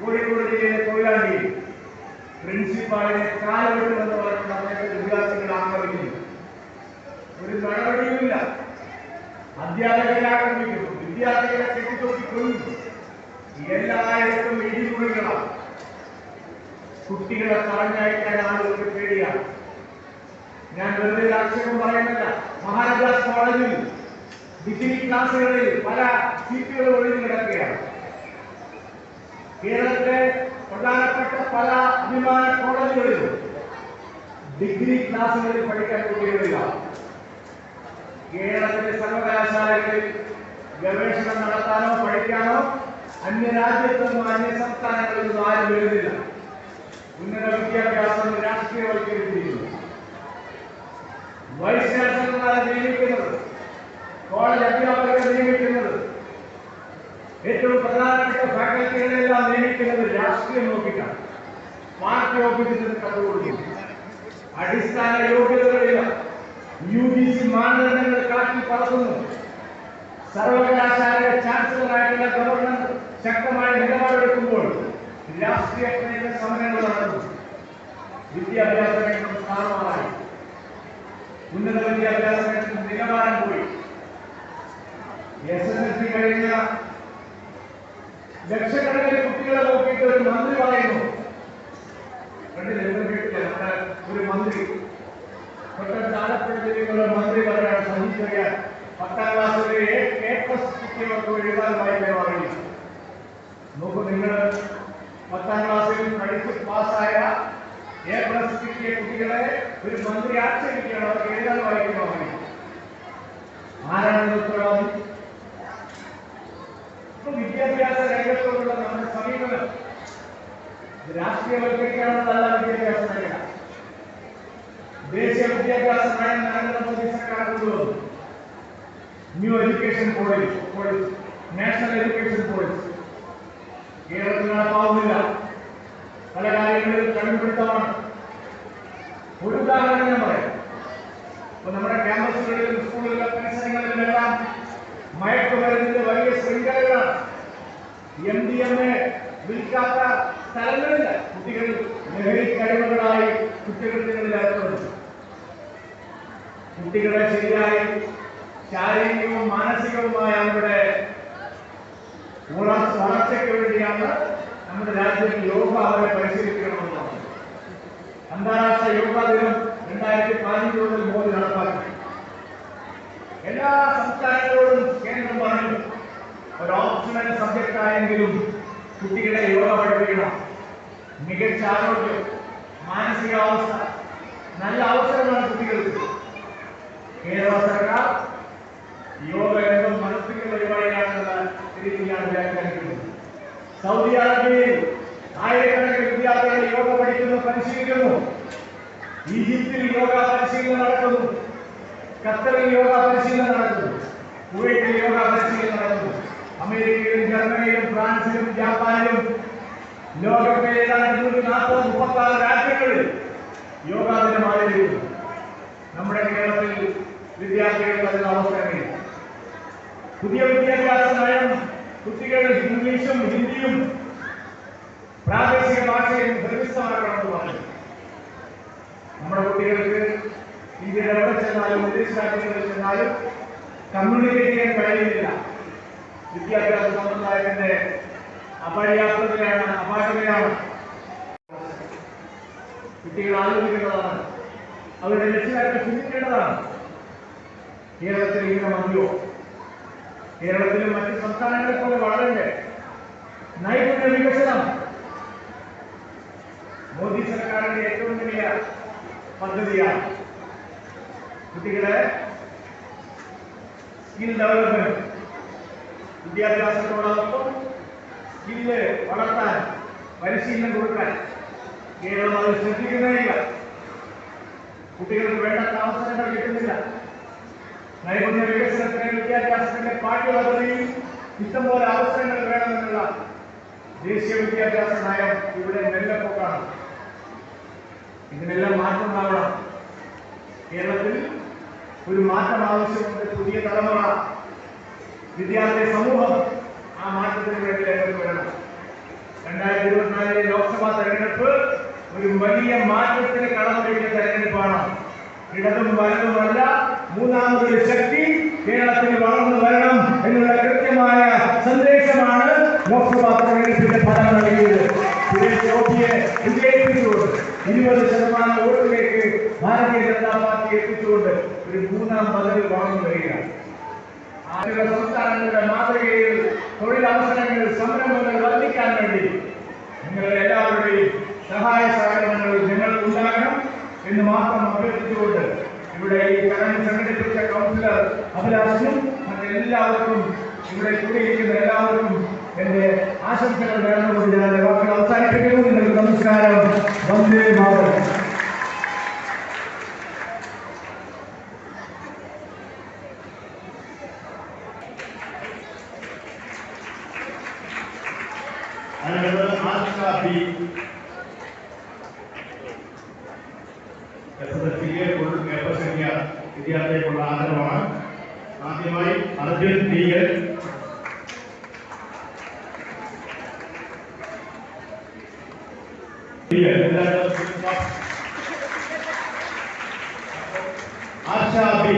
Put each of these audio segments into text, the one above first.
കോഴിക്കോട് ജില്ലയിലെ കൊയിലാണ്ടി പ്രിൻസിപ്പാളിനെ കാലഘട്ടമെന്ന് പറഞ്ഞ സമയത്ത് വിദ്യാർത്ഥികൾ ആക്രമിക്കുന്നു ഒരു നടപടിയുമില്ല. അധ്യാപകരെ ആക്രമിക്കുന്നു വിദ്യാർത്ഥികളെ കെട്ടിത്തൊട്ടി കൊല്ലുന്നു എല്ലായിടത്തും ഇടിമുറികളാണ് കുട്ടികളെ പറഞ്ഞയക്കാൻ ആളുകൾക്ക് പേടിയാണ്. ഞാൻ വെറുതെ ആക്ഷേപം പറയുന്നില്ല. മഹാരാജാസ് കോളേജിൽ ഡിഗ്രി ക്ലാസ്സുകളിൽ പല സീറ്റുകൾ ഒഴിഞ്ഞു കിടക്കുകയാണ്. കേരളത്തിലെ പ്രധാനപ്പെട്ട പല അഭിമാന കോളേജുകളിലും ഡിഗ്രി ക്ലാസ്സുകളിൽ പഠിക്കാൻ കുട്ടികളില്ല കേരളത്തിലെ സർവകലാശാലകളിൽ ഗവേഷണം നടത്താനോ പഠിക്കാനോ അന്യരാജ്യത്തൊന്നും അന്യ സംസ്ഥാനങ്ങളിൽ നിന്നും ആരും വരുന്നില്ല. ഉന്നത വിദ്യാഭ്യാസം രാഷ്ട്രീയവൽക്കരിച്ചിരിക്കുന്നു. വൈസ് ചാൻസലർമാരെ നിയമിക്കുന്നത് കോളേജ് അധ്യാപകരെ നിയമിക്കുന്നത് ഏറ്റവും പ്രധാനപ്പെട്ട ഫാക്കൽറ്റികളെല്ലാം നിയമിക്കുന്നത് രാഷ്ട്രീയം നോക്കിയിട്ടാണ്. പാർട്ടി ഓഫീസിൽ നിന്ന് കത്ത് കൊടുക്കുന്നു അടിസ്ഥാന യോഗ്യതകളില്ല. യു ജി സി മാനദണ്ഡങ്ങൾ കാട്ടി പറത്തുന്നു സർവകലാശാല ചാൻസലറായിട്ടുള്ള ഗവർണർ ശക്തമായ നിലപാടെടുക്കുമ്പോൾ രാഷ്ട്രീയ പ്രേരിത സമരങ്ങൾ നടന്നു. വിദ്യാഭ്യാസ രംഗം സ്ഥാനമായി ഉന്നത വിദ്യാഭ്യാസ രംഗം നിലവാരം ലക്ഷക്കണക്കിന് കുട്ടികളെ നോക്കിയിട്ട് ഒരു മന്ത്രി പറയുന്നു കണ്ടില്ല നിങ്ങൾ കേട്ടില്ല നമ്മുടെ ഒരു മന്ത്രി തൊട്ടടുത്ത ആലപ്പുഴ ജില്ലയിലുള്ള മന്ത്രി പറയാണ് സഹിച്ചറിയാൻ പത്താം ക്ലാസ്സിലെ എ പ്ലസ് കിട്ടിയവർക്ക് എഴുതാൻ വായിക്കാൻ അറിയില്ല നോക്കൂ നിങ്ങൾ പത്താം ക്ലാസ്സിൽ പഠിച്ച് പാസ്സായ എ പ്ലസ് കിട്ടിയ കുട്ടികളെ ഒരു മന്ത്രി ആക്ഷേപിക്കുകയാണ് അവർക്ക് എഴുതാൻ വായിക്കാൻ അറിയില്ല ആരാണ് ഉത്തരവാദി ഇപ്പൊ വിദ്യാഭ്യാസ രംഗത്തോടുള്ള നമ്മുടെ സമീപനം രാഷ്ട്രീയവൽക്കരിക്കാനുള്ളതല്ല വിദ്യാഭ്യാസ നയം ദേശീയ വിദ്യാഭ്യാസ നയം നരേന്ദ്രമോദി സർക്കാർ കൊണ്ടുവന്നു new education policy policy national education policy കേരളത്തിൽ നടപ്പാവുന്നില്ല പല കാര്യങ്ങളിൽ കടുംപിടുത്തമാണ് ഒരു ഉദാഹരണം ഞാൻ പറയാം ഇപ്പൊ നമ്മുടെ ക്യാമ്പസുകളിലും സ്കൂളുകളിലും പരിസരങ്ങളിലെല്ലാം മയക്കുമരുന്നിന്റെ വലിയ ശൃംഖലകളാണ് എം ഡി എം എ വിൽക്കാത്ത സ്ഥലങ്ങളില്ല. കുട്ടികൾ ലഹരി കഴിവുകളായി കുറ്റകൃത്യങ്ങളിൽ ഏർപ്പെടുന്നു കുട്ടികളെ ശരിയായി ശാരീരികവും മാനസികവുമായ അവരുടെ വളർച്ചയ്ക്ക് വേണ്ടിയാണ് നമ്മുടെ രാജ്യത്ത് യോഗ അവരെ പരിശീലിക്കണമെന്നാണ് അന്താരാഷ്ട്ര യോഗാ ദിനം രണ്ടായിരത്തി പതിനഞ്ച് മുതൽ മോദി നടപ്പാക്കി. എല്ലാ സംസ്ഥാനങ്ങളോടും കേന്ദ്രം പറഞ്ഞു. ഒരു ഓപ്ഷണൽ സബ്ജക്റ്റ് ആയെങ്കിലും കുട്ടികളെ യോഗ പഠിപ്പിക്കണം. മികച്ച ആരോഗ്യം മാനസികാവസ്ഥ നല്ല അവസരമാണ് കുട്ടികൾക്ക്. കേരള സർക്കാർ യോഗ രംഗം മനസ്സിലുള്ള പരിപാടിയാണെന്നുള്ള രീതിയിലാണ് വ്യാഖ്യാനിക്കുന്നത്. സൗദി അറേബ്യയിൽ ആയിരക്കണക്കിന് വിദ്യാർത്ഥികൾ യോഗ പഠിക്കുന്നു പരിശീലിക്കുന്നു. ഈജിപ്തിൽ യോഗ പരിശീലനം നടക്കുന്നു. ഖത്തറിൽ യോഗ പരിശീലനം നടക്കുന്നു. കുവൈറ്റിൽ യോഗ പരിശീലനം നടക്കുന്നു. അമേരിക്കയിലും ജർമ്മനിയിലും ഫ്രാൻസിലും ജാപ്പാനിലും ലോകത്തെ ഏതാണ്ട് നാൽപ്പത് മുപ്പത്തി രാജ്യങ്ങളിൽ യോഗാ ദിനം ആചരിക്കുന്നു. നമ്മുടെ കേരളത്തിൽ വിദ്യാർത്ഥികൾക്ക് അതിന് അവസരമില്ല പുതിയ വിദ്യാഭ്യാസ നയം കുട്ടികൾ ഇംഗ്ലീഷും ഹിന്ദിയും പ്രാദേശിക ഭാഷയും ഹൃദയസ്ഥമാക്കണമെന്ന് പറഞ്ഞു. നമ്മുടെ കുട്ടികൾക്ക് ഇന്ത്യയിൽ എവിടെ ചെന്നാലും വിദേശ രാജ്യങ്ങളിൽ ചെന്നാലും കമ്മ്യൂണിക്കേറ്റ് ചെയ്യാൻ കഴിയുന്നില്ല. വിദ്യാഭ്യാസ സമ്പ്രദായത്തിന്റെ അപര്യാപ്തതയാണ് അപാകതയാണ്. കുട്ടികൾ ആലോചിക്കേണ്ടതാണ്. അവരുടെ രക്ഷിതാക്കൾ ചിന്തിക്കേണ്ടതാണ്. കേരളത്തിൽ ഇങ്ങനെ മതിയോ കേരളത്തിലും മറ്റ് സംസ്ഥാനങ്ങളെ പോലെ വളരണ്ടേ? നൈപുണ്യ വികസനം. മോദി സർക്കാരിന്റെ ഏറ്റവും വലിയ പദ്ധതിയാണ്. കുട്ടികളെ സ്കിൽ ഡെവലപ്മെന്റ് വിദ്യാഭ്യാസത്തോടൊപ്പം സ്കില്ല് വളർത്താൻ പരിശീലനം കൊടുക്കാൻ കേരളം അത് ശ്രദ്ധിക്കുന്നേയില്ല കുട്ടികൾക്ക് വേണ്ട അവസരങ്ങൾ കിട്ടുന്നില്ല. നൈപുണ്യ വികസനത്തിന് വിദ്യാഭ്യാസത്തിന്റെ പാഠ്യപദ്ധതിയിൽ ഇഷ്ടംപോലെ അവസരങ്ങൾ വേണമെന്നുള്ള ദേശീയ വിദ്യാഭ്യാസ നയം ഇവിടെ മെല്ലപ്പോക്കാണ് ഇതിനെല്ലാം മാറ്റം ഉണ്ടാവണം കേരളത്തിൽ ഒരു മാറ്റം ആവശ്യമുണ്ട്. പുതിയ തലമുറ വിദ്യാർത്ഥി സമൂഹം ആ മാറ്റത്തിന് വേണ്ടി രംഗത്ത് വരണം. രണ്ടായിരത്തി ഇരുപത്തിനാലിലെ ലോക്സഭാ തെരഞ്ഞെടുപ്പ് ഒരു വലിയ മാറ്റത്തിന് കളമൊരുക്കിയ തെരഞ്ഞെടുപ്പാണ്. ഇടതും വലതുമല്ല മൂന്നാമതൊരു ശക്തി കേരളത്തിൽ വളർന്നു വരണം എന്നുള്ള കൃത്യമായ സന്ദേശമാണ് ലോക്സഭാ തെരഞ്ഞെടുപ്പിന്റെ ഫലം നൽകിയത്. ഇരുപത് ശതമാനം വോട്ടിലേക്ക് ഭാരതീയ ജനതാ പാർട്ടി എത്തിച്ചുകൊണ്ട് ഒരു മൂന്നാം പദവി വാങ്ങി വരികയാണ്. സംസ്ഥാനങ്ങളുടെ മാതൃകയിൽ തൊഴിലവസരങ്ങൾ സംരംഭങ്ങൾ വർദ്ധിക്കാൻ വേണ്ടി നിങ്ങളുടെ എല്ലാവരുടെയും സഹായ സഹകരണങ്ങൾ നിങ്ങൾക്ക് ഉണ്ടാകണം എന്ന് മാത്രം അഭ്യർത്ഥിച്ചുകൊണ്ട് ഇവിടെ ഈ ചടങ്ങ് സംഘടിപ്പിച്ച കൗൺസിലർ അഭിലാഷനും മറ്റെല്ലാവർക്കും ഇവിടെ കൂടിയിരിക്കുന്ന എല്ലാവർക്കും എന്റെ ആശംസകൾ വേണമെന്ന് ഞാൻ വാക്കുകൾ അവസാനിപ്പിക്കുന്നു. നിങ്ങൾക്ക് നമസ്കാരം. Vande Mataram. S S L സിക്ക് ഫുൾ പേപ്പർ കിട്ടിയ വിദ്യാർത്ഥികൾക്കുള്ള ആദരവാണ് ആദ്യമായി Arjun T L T L Arsha B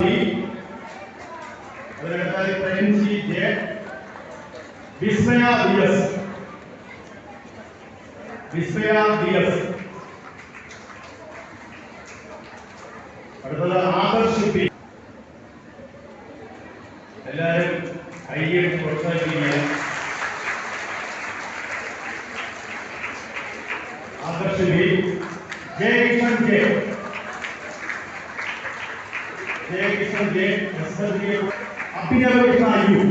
B അതിനടുത്തായി Premji J Vismaya B S Vismaya B S അടുത്തത് ആദർശ് പി എല്ലാവരും കയ്യടി പ്രോത്സാഹിപ്പിക്കുക Adarsh B J Kishan J J Kishan J S L C Abhinav Krishna U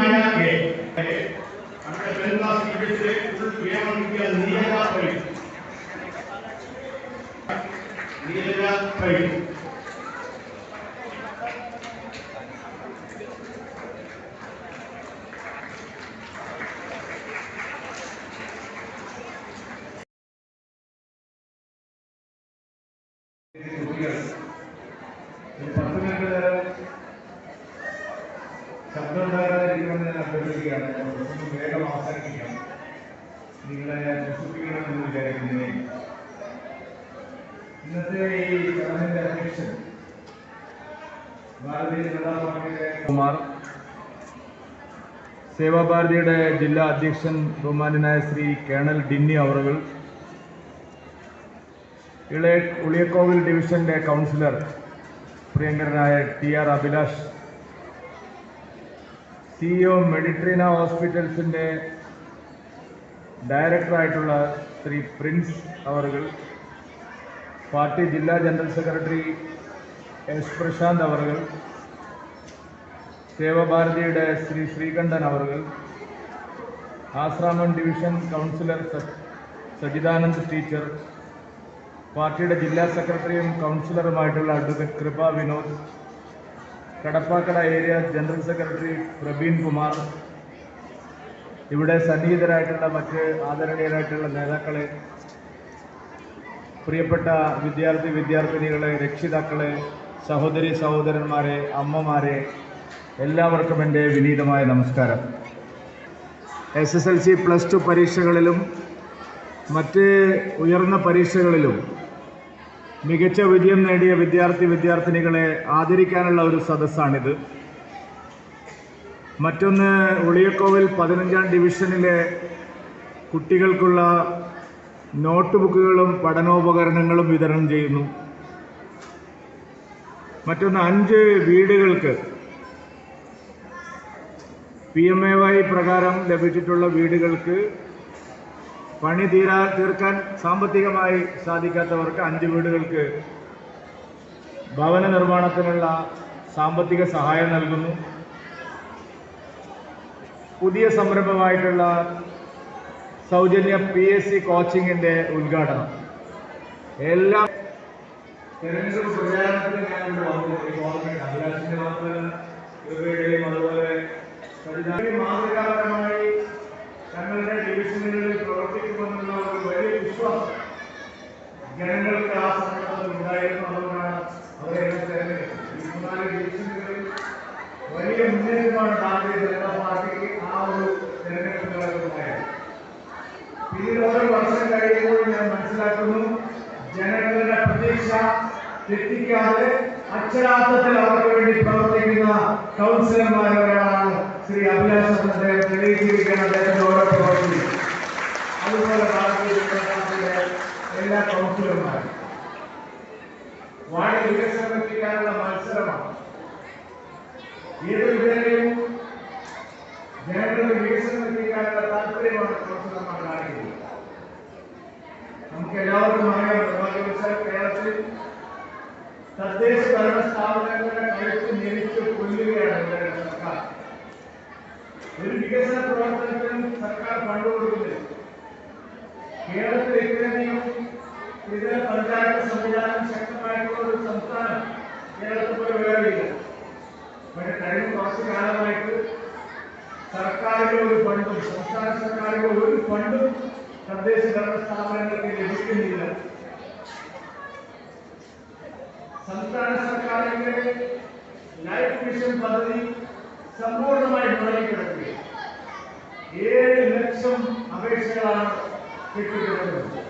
ಮಾಡಲಾಗಿದೆ Kannada Bengal CBSE ಏಳು ನಿಮಿಷ ನೀರು അഭ്യർത്ഥിക്കുകയാണ് പ്രസംഗം വേഗം അവസാനിപ്പിക്കാം. നിങ്ങളെ ഞാൻ വിശ്വസിക്കണമെന്ന് വിചാരിക്കുന്നതിനെ ഇന്നത്തെ ഈ ചടങ്ങിന്റെ അധ്യക്ഷൻ ഭാരതീയ ജനതാ പാർട്ടിയുടെ കുമാർ. സേവാഭാരതിയുടെ ജില്ലാ അധ്യക്ഷൻ ബഹുമാനായ ശ്രീ കേണൽ ഡിന്നി അവറുകൾ. ഇളയ ഉളിയക്കോവിൽ ഡിവിഷന്റെ കൗൺസിലർ പ്രിയങ്കരനായ T R Abhilash CEO Meditrina ഹോസ്പിറ്റൽസിന്റെ ഡയറക്ടറായിട്ടുള്ള ശ്രീ പ്രിൻസ് അവറുകൾ പാർട്ടി ജില്ലാ ജനറൽ സെക്രട്ടറി എസ് പ്രശാന്ത് അവറുകൾ സേവഭാരതിയുടെ ശ്രീ ശ്രീകണ്ഠൻ അവറുകൾ Asramam division councillor Sajidanand teacher പാർട്ടിയുടെ ജില്ലാ സെക്രട്ടറിയും കൗൺസിലറുമായിട്ടുള്ള advocate Kripa Vinod Kadappakada area general secretary Praveen Kumar ഇവിടെ സന്നിഹിതരായിട്ടുള്ള മറ്റ് ആദരണീയരായിട്ടുള്ള നേതാക്കളെ പ്രിയപ്പെട്ട വിദ്യാർത്ഥി വിദ്യാർത്ഥിനികളെ രക്ഷിതാക്കളെ സഹോദരി സഹോദരന്മാരെ അമ്മമാരെ എല്ലാവർക്കും എന്റെ വിനീതമായ നമസ്കാരം. S S L C plus two പരീക്ഷകളിലും മറ്റ് ഉയർന്ന പരീക്ഷകളിലും മികച്ച വിജയം നേടിയ വിദ്യാർത്ഥി വിദ്യാർത്ഥിനികളെ ആദരിക്കാനുള്ള ഒരു സദസ്സാണിത്. മറ്റൊന്ന് ഉളിയക്കോവിൽ പതിനഞ്ചാം ഡിവിഷനിലെ കുട്ടികൾക്കുള്ള നോട്ട് ബുക്കുകളും പഠനോപകരണങ്ങളും വിതരണം ചെയ്യുന്നു. മറ്റൊന്ന് അഞ്ച് വീടുകൾക്ക് പി എം എ വൈ പ്രകാരം ലഭിച്ചിട്ടുള്ള വീടുകൾക്ക് പണി തീരാ തീർക്കാൻ സാമ്പത്തികമായി സാധിക്കാത്തവർക്ക് അഞ്ച് വീടുകൾക്ക് ഭവന നിർമ്മാണത്തിനുള്ള സാമ്പത്തിക സഹായം നൽകുന്നു. പുതിയ സംരംഭമായിട്ടുള്ള സൗജന്യ പി എസ് സി കോച്ചിങ്ങിന്റെ ഉദ്ഘാടനം. എല്ലാം തെരഞ്ഞെടുപ്പ് പ്രചാരണത്തിന് ഞാൻ ഇവിടെ വന്നു എനിക്ക് ഓർമ്മയുണ്ട് അഭിലാഷിന്റെ അതുപോലെ മാതൃകാപരമായി തങ്ങളുടെ ജനങ്ങൾക്ക് ആ സമയത്ത് ഉണ്ടായിരുന്നു അതുകൊണ്ടാണ് അവരെ മൂന്നാൽ ഡിവിഷനുകളിൽ വലിയ മുന്നേറ്റമാണ് ഭാരതീയ ജനതാ പാർട്ടിക്ക് ആ ഒരു തെരഞ്ഞെടുപ്പുണ്ടായത് ഓരോ വർഷം കഴിയുമ്പോൾ ഞാൻ മനസ്സിലാക്കുന്നു ജനങ്ങളുടെ പ്രതീക്ഷ തെറ്റിക്കാതെ അക്ഷരാർത്ഥത്തിൽ അവർക്ക് വേണ്ടി പ്രവർത്തിക്കുന്ന കൗൺസിലർമാരൊരാളാണ് ശ്രീ അഭിലാഷ് അദ്ദേഹം തെളിയിച്ചിരിക്കുകയാണ് അദ്ദേഹത്തിന്റെ ഓരോ പ്രവർത്തി അതുപോലെ ഭാരതീയ എല്ലാ കൗൺസിലർമാരും വാർഡ് വികസനം എത്തിക്കാനുള്ള മത്സരമാണ്. ഏത് വിധേനയും ജനങ്ങളുടെ വികസനം എത്തിക്കാനുള്ള താല്പര്യമാണ് കൗൺസിലർമാർ കാണിക്കുന്നത് നമുക്ക് എല്ലാവർക്കും അറിയാം നിർഭാഗ്യവശാൽ കേരളത്തിൽ തദ്ദേശ ഭരണ സ്ഥാപനങ്ങളുടെ കഴുത്ത് ഞെരിച്ച് കൊല്ലുകയാണ് ഇവരുടെ സർക്കാർ. ഒരു വികസന പ്രവർത്തനത്തിനും സർക്കാർ ഫണ്ട് കൊടുക്കുന്നില്ല കേരളത്തിൽ ഇത്രയധികം ഇതര പഞ്ചായത്ത് സംവിധാനം ശക്തമായിട്ടുള്ള ഒരു സംസ്ഥാനം കേരളത്തിൽ പോലെ വേറെയില്ല. പക്ഷെ കഴിഞ്ഞ കുറച്ച് കാലമായിട്ട് സർക്കാരിലെ ഒരു ഫണ്ടും സംസ്ഥാന സർക്കാരിലെ ഒരു ഫണ്ടും തദ്ദേശ ഭരണ സ്ഥാപനങ്ങൾക്ക് ലഭിക്കുന്നില്ല. സംസ്ഥാന സർക്കാരിന്റെ ലൈഫ് മിഷൻ പദ്ധതി സമ്പൂർണമായി മുടങ്ങിക്കിടക്കുകയാണ് ഏഴ് ലക്ഷം അപേക്ഷകളാണ് കിട്ടിക്കിടക്കുന്നത്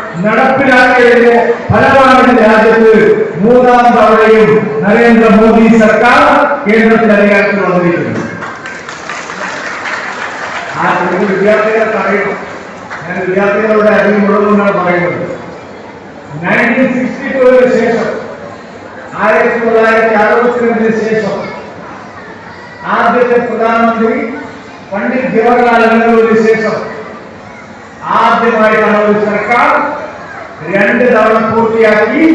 നടപ്പിലാക്കിയതിന്റെ ഫലമാണ് രാജ്യത്ത് മൂന്നാം തവണയും നരേന്ദ്രമോദി സർക്കാർ കേന്ദ്രത്തിൽ അധികാരത്തിൽ വന്നിരിക്കുന്നത് ആ നിങ്ങൾ വിദ്യാർത്ഥികൾക്ക് അറിയണം ഞാൻ വിദ്യാർത്ഥികളുടെ അറിവുള്ളതുകൊണ്ടാണ് പറയുന്നത് നയന്റീൻ സിക്സ്റ്റി ടുവിന് ശേഷം ആയിരത്തി തൊള്ളായിരത്തി അറുപത്തിരണ്ടിന് ശേഷം ആദ്യത്തെ പ്രധാനമന്ത്രി പണ്ഡിറ്റ് ജവഹർലാൽ നെഹ്റുവിന് ശേഷം ആദ്യമായിട്ടാണ് ഒരു സർക്കാർ രണ്ട് തവണ പൂർത്തിയാക്കി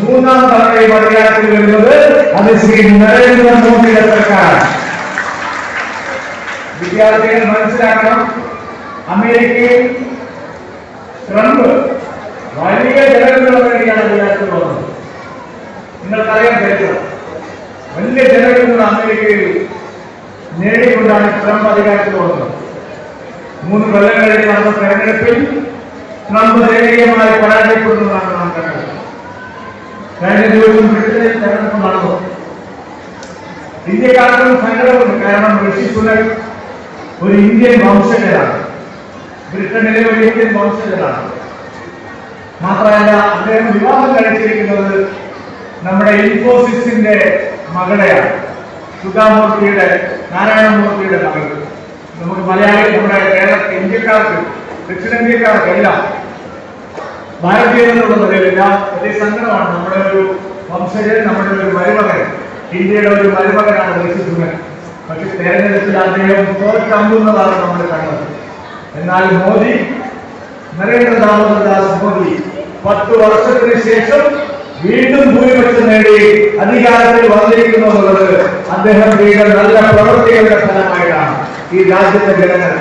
മൂന്നാം തവണയും അധികാരത്തിൽ വരുന്നത് അത് ശ്രീ നരേന്ദ്രമോദിയുടെ സർക്കാർ വിദ്യാർത്ഥികൾ മനസ്സിലാക്കണം. അമേരിക്കയിൽ ട്രംപ് വലിയ ജനങ്ങളുടെ വേണ്ടിയാണ് അധികാരത്തിൽ വന്നത്. നിങ്ങൾക്കറിയാൻ കഴിയും വലിയ ജനങ്ങൾ അമേരിക്കയിൽ നേടിക്കൊണ്ടാണ് ട്രംപ് അധികാരത്തിൽ വന്നത്. മൂന്ന് കൊല്ലം കഴിഞ്ഞ് നടന്ന തെരഞ്ഞെടുപ്പിൽ ട്രംപ് ദയനീയമായി പരാജയപ്പെടുന്നതാണ് നാം കണ്ടത്. കഴിഞ്ഞ ദിവസം ബ്രിട്ടനിൽ തെരഞ്ഞെടുപ്പ് നടന്നു ഇന്ത്യക്കാർക്കും സങ്കടമുണ്ട്. കാരണം ഒരു ഇന്ത്യൻ വംശജരാണ്. ബ്രിട്ടനിലെ ഒരു ഇന്ത്യൻ വംശജരാണ്. മാത്രമല്ല അദ്ദേഹം വിവാഹം കഴിച്ചിരിക്കുന്നത് നമ്മുടെ ഇൻഫോസിസിന്റെ മകളെയാണ്. സുധാമൂർത്തിയുടെ നാരായണമൂർത്തിയുടെ മകൾ നമുക്ക് മലയാളി നമ്മുടെ കേരള ഇന്ത്യക്കാർക്ക് ദക്ഷിണേന്ത്യക്കാർക്ക് എല്ലാം ഭാരതീയർ എന്നുള്ള നിലയിലില്ല വലിയ സങ്കടമാണ് നമ്മുടെ ഒരു വംശജൻ നമ്മുടെ ഒരു മരുമകൻ. ഇന്ത്യയുടെ ഒരു മരുമകനാണ് ദേശസുഖൻ പക്ഷെ തെരഞ്ഞെടുപ്പിൽ അദ്ദേഹം തോറ്റമ്പുന്നതാണ് നമ്മൾ കണ്ടത്. എന്നാൽ മോദി നരേന്ദ്ര ദാമോദർദാസ് മോദി പത്ത് വർഷത്തിന് ശേഷം വീണ്ടും ഭൂരിപക്ഷം നേടി അധികാരത്തിൽ വന്നിരിക്കുന്നു എന്നുള്ളത് അദ്ദേഹം ചെയ്ത നല്ല പ്രവൃത്തികളുടെ ഫലമായിട്ടാണ് ഈ രാജ്യത്തെ ജനങ്ങൾ